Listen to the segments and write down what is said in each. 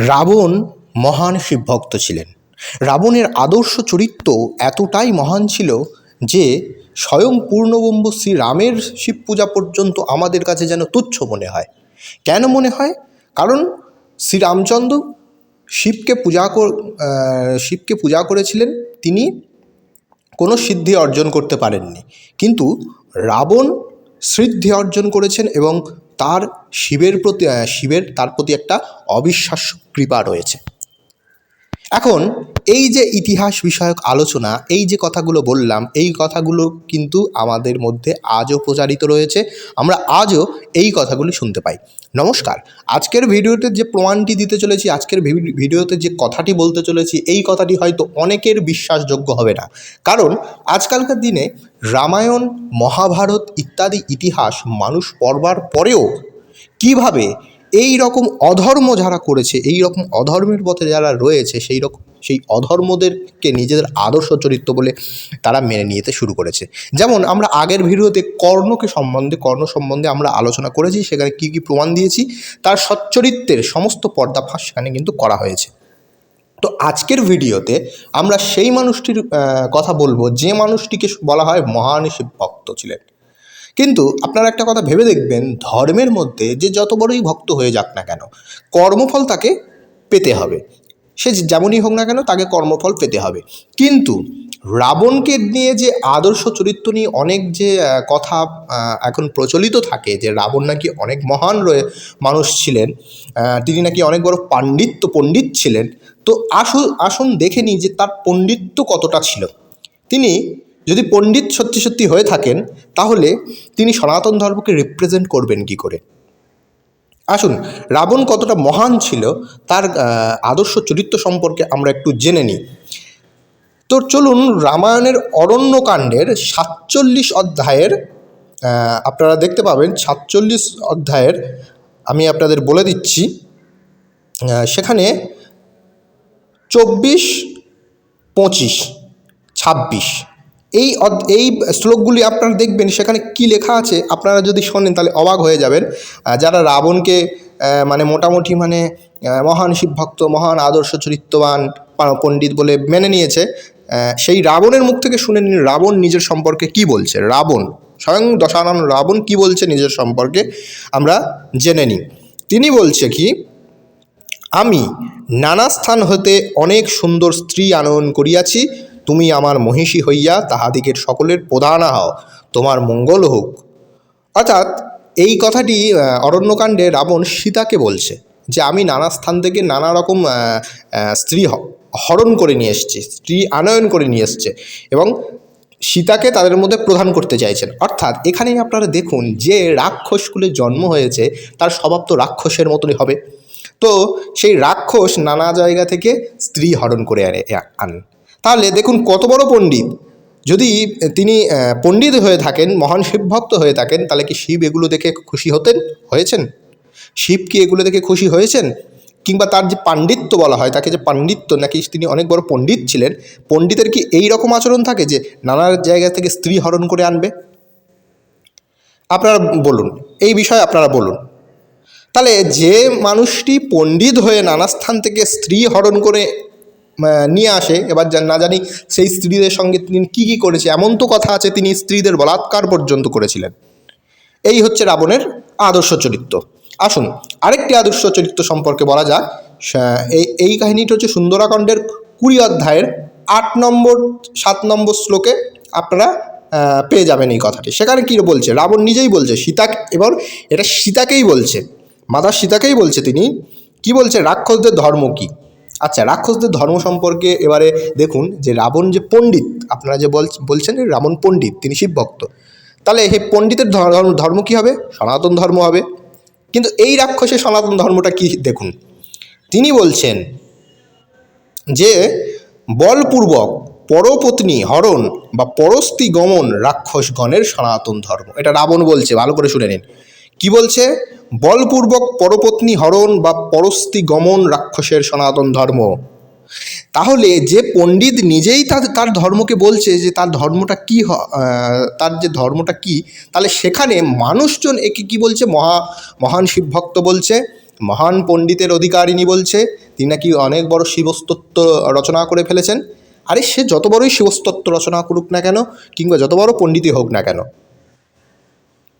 রাবণ মহান শিবভক্ত ছিলেন। রাবণের আদর্শ চরিত্র এতটাই মহান ছিল যে স্বয়ং পূর্ণবম্ব শ্রীরামের শিব পূজা পর্যন্ত আমাদের কাছে যেন তুচ্ছ মনে হয়। কেন মনে হয়? কারণ শ্রীরামচন্দ্র শিবকে পূজা শিবকে পূজা করেছিলেন, তিনি কোনো সিদ্ধি অর্জন করতে পারেননি। কিন্তু রাবণ সিদ্ধি অর্জন করেছেন এবং তার শিবের প্রতি শিবের তার প্রতি একটা অবিশ্বাস্য কৃপা রয়েছে। এখন, এই যে ইতিহাস বিষয়ক আলোচনা, এই যে কথাগুলো বললাম, এই কথাগুলো কিন্তু আমাদের মধ্যে আজও প্রচারিত রয়েছে। আমরা আজও এই কথাগুলি শুনতে পাই। নমস্কার। আজকের ভিডিওতে যে প্রমাণটি দিতে চলেছি, আজকের ভিডিওতে যে কথাটি বলতে চলেছি, এই কথাটি হয়তো অনেকের বিশ্বাসযোগ্য হবে না। কারণ, আজকালকার দিনে রামায়ণ, মহাভারত ইত্যাদি ইতিহাস মানুষ পড়বার পরেও কীভাবে এই রকম অধর্ম যারা করেছে, এই রকম অধর্মের পথে যারা রয়েছে, সেই রকম, সেই অধর্মদেরকে নিজেদের আদর্শ চরিত্র বলে তারা মেনে নিতে শুরু করেছে। যেমন আমরা আগের ভিডিওতে কর্ণকে সম্বন্ধে, কর্ণ সম্বন্ধে আমরা আলোচনা করেছি, সেখানে কী কী প্রমাণ দিয়েছি, তার সচ্চরিত্রের সমস্ত পর্দাফাঁস সেখানে কিন্তু করা হয়েছে। তো আজকের ভিডিওতে আমরা সেই মানুষটির কথা বলব, যে মানুষটিকে বলা হয় মহান ভক্ত ছিলেন। কিন্তু আপনারা একটা কথা ভেবে দেখবেন, ধর্মের মধ্যে যে যত বড়ই ভক্ত হয়ে যাক না কেন, কর্মফল তাকে পেতে হবে। সে যেমনই হোক না কেন, তাকে কর্মফল পেতে হবে। কিন্তু রাবণকে নিয়ে যে আদর্শ চরিত্র নিয়ে অনেক যে কথা এখন প্রচলিত থাকে, যে রাবণ নাকি অনেক মহান রয়ে, মানুষ ছিলেন তিনি নাকি অনেক বড় পাণ্ডিত্য, পণ্ডিত ছিলেন, তো আসুন আসুন দেখে নিই যে তার পণ্ডিত্য কতটা ছিল। তিনি যদি পণ্ডিত সত্যি সত্যি হয়ে থাকেন, তাহলে তিনি সনাতন ধর্মকে রিপ্রেজেন্ট করবেন কি করে? আসুন, রাবণ কতটা মহান ছিল, তার আদর্শ চরিত্র সম্পর্কে আমরা একটু জেনে নিই। তো চলুন, রামায়ণের অরণ্যকাণ্ডের সাতচল্লিশ অধ্যায়ের আপনারা দেখতে পাবেন, সাতচল্লিশ অধ্যায়ের আমি আপনাদের বলে দিচ্ছি সেখানে চব্বিশ, পঁচিশ, ছাব্বিশ। এই এই শ্লোকগুলি আপনারা দেখবেন, সেখানে কি লেখা আছে, আপনারা যদি শোনেন তাহলে অবাক হয়ে যাবেন। যারা রাবণকে মানে মোটামুটি মানে মহান শিবভক্ত মহান আদর্শ চরিত্রবান পণ্ডিত বলে মেনে নিয়েছে সেই রাবণের মুখ থেকে শুনে নিন, রাবণ নিজের সম্পর্কে কি বলছে। রাবণ, স্বয়ং দশানন রাবণ কি বলছে নিজের সম্পর্কে আমরা জেনে নিই। তিনি বলছে কি, আমি নানা স্থান হতে অনেক সুন্দর স্ত্রী আনয়ন করিয়াছি তুমি আমার মহিষী হইয়া তাহাদিগের সকলের প্রধানা হও, তোমার মঙ্গল হোক। অর্থাৎ এই কথাটি অরণ্যকাণ্ডে রাবণ সীতাকে বলছে যে, আমি নানা স্থান থেকে নানা রকম স্ত্রী হরণ করে নিয়ে এসেছি, স্ত্রী আনয়ন করে নিয়ে এসছে এবং সীতাকে তাদের মধ্যে প্রধান করতে চাইছেন। অর্থাৎ এখানেই আপনারা দেখুন যে রাক্ষসকুলে জন্ম হয়েছে, তার স্বভাব তো রাক্ষসের মতনই হবে। তো সেই রাক্ষস নানা জায়গা থেকে স্ত্রী হরণ করে আনে আন তাহলে দেখুন কত বড় পণ্ডিত। যদি তিনি পণ্ডিত হয়ে থাকেন, মহান শিবভক্ত হয়ে থাকেন, তাহলে কি শিব এগুলো দেখে খুশি হতেন, হয়েছেন? শিব কি এগুলো দেখে খুশি হয়েছেন? কিংবা তার যে পাণ্ডিত্য বলা হয়, তাকে যে পাণ্ডিত্য, নাকি তিনি অনেক বড় পণ্ডিত ছিলেন, পণ্ডিতের কি এই রকম আচরণ থাকে যে নানা জায়গা থেকে স্ত্রী হরণ করে আনবে? আপনারা বলুন, এই বিষয়ে আপনারা বলুন। তাহলে যে মানুষটি পণ্ডিত হয়ে নানা স্থান থেকে স্ত্রী হরণ করে নিয়ে আসে। এবার না জানি সেই স্ত্রীদের সঙ্গে তিনি কী কী করেছে, এমন তো কথা আছে তিনি স্ত্রীদের বলাৎকার পর্যন্ত করেছিলেন। এই হচ্ছে রাবণের আদর্শ চরিত্র। আসুন, আরেকটি আদর্শ চরিত্র সম্পর্কে বলা যাক। এই এই কাহিনীটা হচ্ছে সুন্দরাকাণ্ডের কুড়ি অধ্যায়ের আট নম্বর, সাত নম্বর শ্লোকে আপনারা পেয়ে যাবেন এই কথাটি। সেখানে কী বলছে? রাবণ নিজেই বলছে, সীতা এবার এটা সীতাকেই বলছে। মাতা সীতাকেই বলছে তিনি। কি বলছে? রাক্ষসদের ধর্ম কী? আচ্ছা রাক্ষসদের ধর্ম সম্পর্কে এবারে দেখুন যে রাবণ যে পণ্ডিত, আপনারা যে বল- বলছেন রাবণ পণ্ডিত, তিনি শিবভক্ত। তাহলে এই পণ্ডিতের ধর্ম কী হবে? সনাতন ধর্ম হবে। কিন্তু এই রাক্ষসের সনাতন ধর্মটা কি দেখুন? তিনি বলছেন যে বলপূর্বক পরপত্নী হরণ বা পরস্তি গমন রাক্ষসগণের সনাতন ধর্ম। এটা রাবণ বলছে, ভালো করে শুনে নিন। কি বলছে? বলপূর্বক পরপত্নী হরণ বা পরস্তি গমন রাক্ষসের সনাতন ধর্ম। তাহলে যে পণ্ডিত নিজেই তার তার ধর্মকে বলছে যে তার ধর্মটা কী তার যে ধর্মটা কী, তাহলে সেখানে মানুষজন একে কি বলছে? মহা, মহান শিবভক্ত বলছে, মহান পণ্ডিতের অধিকারিণী বলছে, তিনি নাকি অনেক বড় শিবস্তত্ব রচনা করে ফেলেছেন। আরে সে যত বড়ই শিবস্তত্ব রচনা করুক না কেন, কিংবা যত বড় পণ্ডিতই হোক না কেন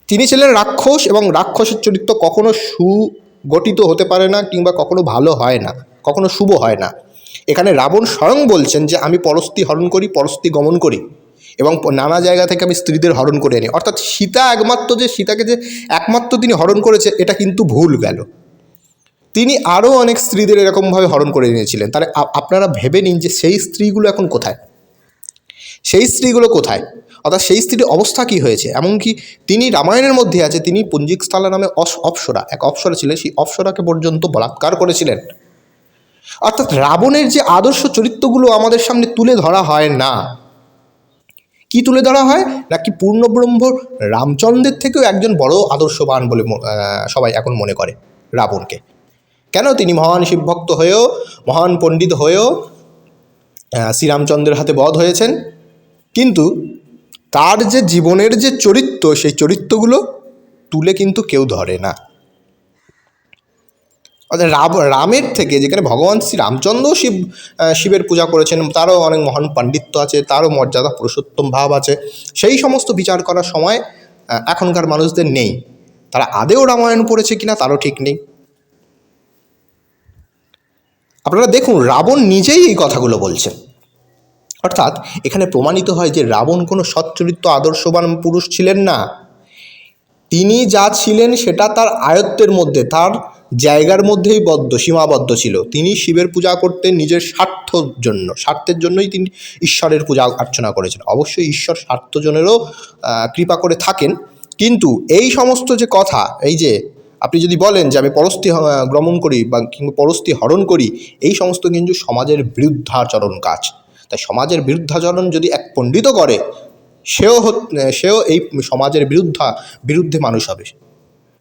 তিনি ছিলেন রাক্ষস এবং রাক্ষসের চরিত্র কখনো সুগঠিত হতে পারে না কিংবা কখনো ভালো হয় না, কখনো শুভ হয় না। এখানে রাবণ স্বয়ং বলছেন যে, আমি পরস্তি হরণ করি পরস্তি গমন করি এবং নানা জায়গা থেকে আমি স্ত্রীদের হরণ করে আনি অর্থাৎ সীতা একমাত্র যে, সীতাকে যে একমাত্র তিনি হরণ করেছে, এটা কিন্তু ভুল গেল। তিনি আরও অনেক স্ত্রীদের এরকমভাবে হরণ করে নিয়েছিলেন তাহলে আপনারা ভেবে নিন যে, সেই স্ত্রীগুলো এখন কোথায়? সেই স্ত্রীগুলো কোথায়? অর্থাৎ সেই স্ত্রীর অবস্থা কী হয়েছে? এমনকি তিনি রামায়ণের মধ্যে আছে, তিনি পঞ্জিক স্থলা নামে অস- অপ্সরা, এক অপ্সরা ছিলেন, সেই অপ্সরাকে পর্যন্ত বলাৎকার করেছিলেন। অর্থাৎ রাবণের যে আদর্শ চরিত্রগুলো আমাদের সামনে তুলে ধরা হয় না। কি তুলে ধরা হয়? নাকি পূর্ণব্রহ্ম রামচন্দ্রের থেকেও একজন বড় আদর্শবান বলে সবাই এখন মনে করে, রাবণকে। কেন তিনি মহান শিবভক্ত হয়েও, মহান পণ্ডিত হয়েও শ্রীরামচন্দ্রের হাতে বধ হয়েছেন? কিন্তু তার যে জীবনের যে চরিত্র, সেই চরিত্রগুলো তুলে কিন্তু কেউ ধরে না। অর্থাৎ রাব, রামের থেকে যেখানে ভগবান শ্রী রামচন্দ্র শিব শিবের পূজা করেছেন, তারও অনেক মহান পাণ্ডিত্য আছে, তারও মর্যাদা পুরুষোত্তম ভাব আছে। সেই সমস্ত বিচার করার সময় এখনকার মানুষদের নেই। তারা আদেও রামায়ণ পড়েছে কিনা, তারও ঠিক নেই। আপনারা দেখুন, রাবণ নিজেই এই কথাগুলো বলছেন। অর্থাৎ এখানে প্রমাণিত হয় যে রাবণ কোনো সচ্চরিত্র আদর্শবান পুরুষ ছিলেন না। তিনি যা ছিলেন সেটা তার আয়ত্তের মধ্যে, তার জায়গার মধ্যেই বদ্ধ, সীমাবদ্ধ ছিল। তিনি শিবের পূজা করতেন নিজের স্বার্থর জন্য, স্বার্থের জন্যই তিনি ঈশ্বরের পূজা অর্চনা করেছেন। অবশ্যই ঈশ্বর স্বার্থজনেরও কৃপা করে থাকেন। কিন্তু এই সমস্ত যে কথা, এই যে আপনি যদি বলেন যে আমি পরস্তি গ্রমণ করি বা কিংবা পরস্তি হরণ করি, এই সমস্ত কিন্তু সমাজের বিরুদ্ধাচরণ কাজ। তাই সমাজের বিরুদ্ধাচরণ যদি এক পণ্ডিত করে, সেও সেও এই সমাজের বিরুদ্ধা, বিরুদ্ধে মানুষ হবে।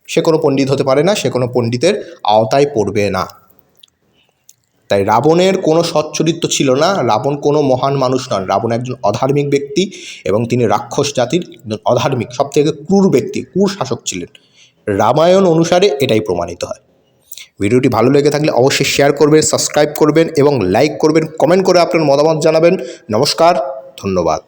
সে কোনো পণ্ডিত হতে পারে না, সে কোনো পণ্ডিতের আওতায় পড়বে না। তাই রাবণের কোনো সচ্চরিত্র ছিল না, রাবণ কোনো মহান মানুষ নন। রাবণ একজন অধার্মিক ব্যক্তি এবং তিনি রাক্ষস জাতির অধার্মিক সব থেকে ক্রূর ব্যক্তি, ক্রূর শাসক ছিলেন। রামায়ণ অনুসারে এটাই প্রমাণিত হয়। ভিডিওটি ভালো লেগে থাকলে অবশ্যই শেয়ার করবেন সাবস্ক্রাইব করবেন এবং লাইক করবেন কমেন্ট করে আপনার মতামত জানাবেন। নমস্কার, ধন্যবাদ।